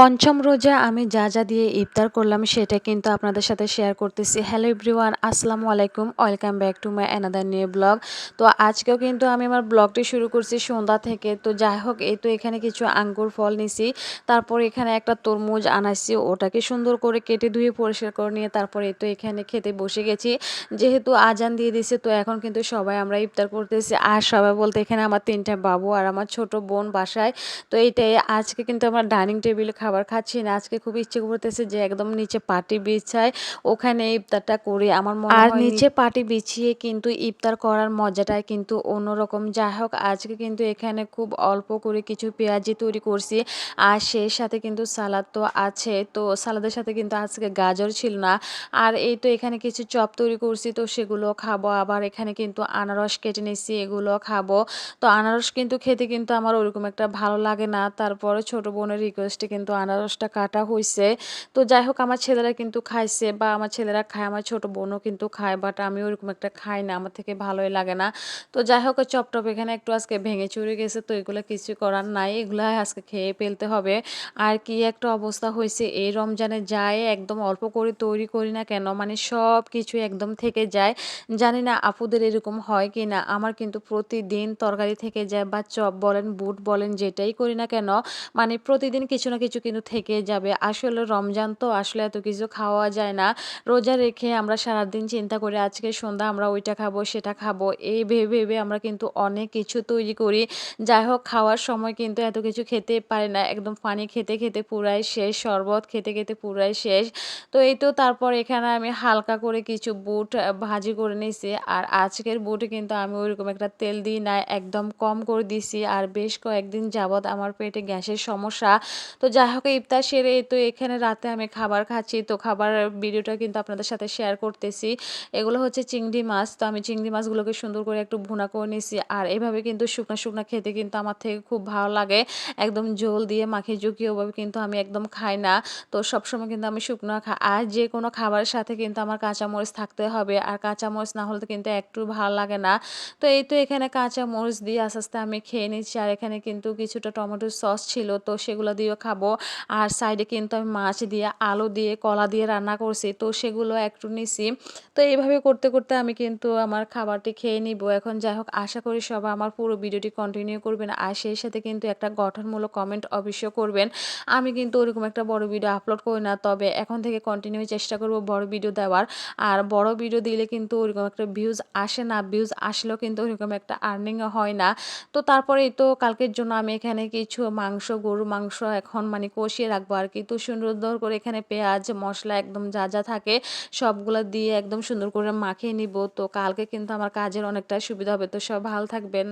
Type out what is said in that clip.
পঞ্চম রোজা আমি যা যা দিয়ে ইফতার করলাম সেটা কিন্তু আপনাদের সাথে শেয়ার করতেছি। হ্যালো এভরিওয়ান আসসালামু আলাইকুম। Welcome back to my another new blog তো আজকেও কিন্তু আমি আমার ব্লগটি শুরু করছি সন্ধ্যা থেকে। তো যাই হোক, এই তো এখানে কিছু আঙ্গুর ফল নিছি, তারপর এখানে একটা তরমুজ আনাইছি, ওটাকে সুন্দর করে কেটে ধুয়ে পরিষ্কার করে নিয়ে তারপর এই তো এখানে খেতে বসে গেছি। যেহেতু আজান দিয়ে দিছে, তো এখন কিন্তু সবাই আমরা ইফতার করতেছি। আর সবাই বলতে এখানে আমার তিনটা বাবু আর আমার ছোট বোন বাসায়। তো এইটাই আজকে কিন্তু আমার ডাইনিং টেবিলে খাবার খাচ্ছি না। আজকে খুব ইচ্ছে করতেছে যে একদম নিচে পাটি বিছায় ওখানে ইফতারটা করি। আমার মনে আর নিচে পাটি বিছিয়ে কিন্তু ইফতার করার মজাটাই কিন্তু অন্যরকম। যাই হোক আজকে কিন্তু এখানে খুব অল্প করে কিছু পেঁয়াজি তৈরি করছি। আর সেই সাথে কিন্তু সালাদ তো আছে। তো সালাদের সাথে কিন্তু আজকে গাজর ছিল না। আর এই তো এখানে কিছু চপ তৈরি করছি তো সেগুলো খাব। আবার এখানে কিন্তু আনারস কেটে নিচ্ছি এগুলো খাব। তো আনারস কিন্তু খেতে কিন্তু আমার ওরকম একটা ভালো লাগে না। তারপরে ছোট বোনের রিকোয়েস্টে কিন্তু আনারসটা কাটা হয়েছে তো যাই হোক আমার ছেলেরা কিন্তু খাইছে বা আমার ছেলেরা খায়, আমার ছোট বোনও কিন্তু খায় বাট আমি ওরকম একটা খাই না, আমার থেকে ভালোই লাগে না। তো যাই হোক চপটপ এখানে একটু আজকে ভেঙে চুরে গেছে, তো এগুলো কিছু করার নাই, এগুলো আজকে খেয়ে ফেলতে হবে। আর কি একটা অবস্থা হয়েছে এই রমজানে যায় একদম অল্প করে তৈরি করি না কেন মানে সব কিছু একদম থেকে যায়। জানি না আপুদের এরকম হয় কি না, আমার কিন্তু প্রতিদিন তরকারি থেকে যায় বা চপ বলেন, বুট বলেন, যেটাই করি না কেন মানে প্রতিদিন কিছু না কিছু কিন্তু থেকে যাবে। আসলে রমজান তো আসলে এত কিছু খাওয়া যায় না। রোজা রেখে আমরা সারাদিন চিন্তা করি, আজকে সন্ধ্যা আমরা ওইটা খাব, সেটা খাব। এই ভেবে ভেবে আমরা কিন্তু অনেক কিছু তৈরি করি। যাই হোক, খাওয়ার সময় কিন্তু এত কিছু খেতে পারে না। একদম পানি খেতে খেতে পুরাই শেষ, শরবত খেতে খেতে পুরাই শেষ। তো এই তো তারপর এখানে আমি হালকা করে কিছু বুট ভাজি করে নিয়েছি আর আজকের বুটে কিন্তু আমি ওইরকম একটা তেল দিই না একদম কম করে দিছি। আর বেশ কয়েকদিন যাবৎ আমার পেটে গ্যাসের সমস্যা। তো যাই হোক ইফতার সেরে তো এখানে রাতে আমি খাবার খাচ্ছি। তো খাবার ভিডিওটা কিন্তু আপনাদের সাথে শেয়ার করতেছি। এগুলো হচ্ছে চিংড়ি মাছ। তো আমি চিংড়ি মাছগুলোকে সুন্দর করে একটু ভুনা করে নিছি। আর এভাবে কিন্তু শুকনা শুকনো খেতে কিন্তু আমার থেকে খুব ভালো লাগে। একদম জল দিয়ে মাখিয়ে জুকিয়ে ওভাবে কিন্তু আমি একদম খাই না। তো সবসময় কিন্তু আমি শুকনো খাই আর যে কোনো খাবারের সাথে কিন্তু আমার কাঁচামরিচ থাকতে হবে। আর কাঁচামরিচ না হলে তো কিন্তু একটু ভালো লাগে না। তো এই তো এখানে কাঁচা মরিচ দিয়ে আস্তে আস্তে আমি খেয়ে নিচ্ছি। আর এখানে কিন্তু কিছুটা টমেটোর সস ছিল। তো সেগুলো দিয়েও খাব। আর সাইডে কিন্তু আমি মাছ দিয়ে, আলু দিয়ে, কলা দিয়ে রান্না করছি। তো সেগুলো একটু নিছি। তো এইভাবে করতে করতে আমি কিন্তু আমার খাবারটি খেয়ে নিব। এখন যাই হোক, আশা করি সবাই আমার পুরো ভিডিওটি কন্টিনিউ করবেন। আর সেই সাথে কিন্তু একটা গঠনমূলক কমেন্ট অবশ্যই করবেন। আমি কিন্তু ওরকম একটা বড় ভিডিও আপলোড করি না, তবে এখন থেকে কন্টিনিউ চেষ্টা করব বড় ভিডিও দেওয়ার। আর বড় ভিডিও দিলে কিন্তু ওরকম একটা ভিউজ আসে না। ভিউজ আসলেও কিন্তু ওরকম একটা আর্নিং হয় না। তো তারপরে তো কালকের জন্য আমি এখানে কিছু মাংস গরু মাংস এখন মানে কষিয়ে রাখব আর কি। তো সুন্দর করে এখানে পেঁয়াজ, মশলা একদম যা যা থাকে সবগুলো দিয়ে একদম সুন্দর করে মাখিয়ে নিব। তো কালকে কিন্তু আমার কাজের অনেকটা সুবিধা হবে। তো সব ভালো থাকবেন।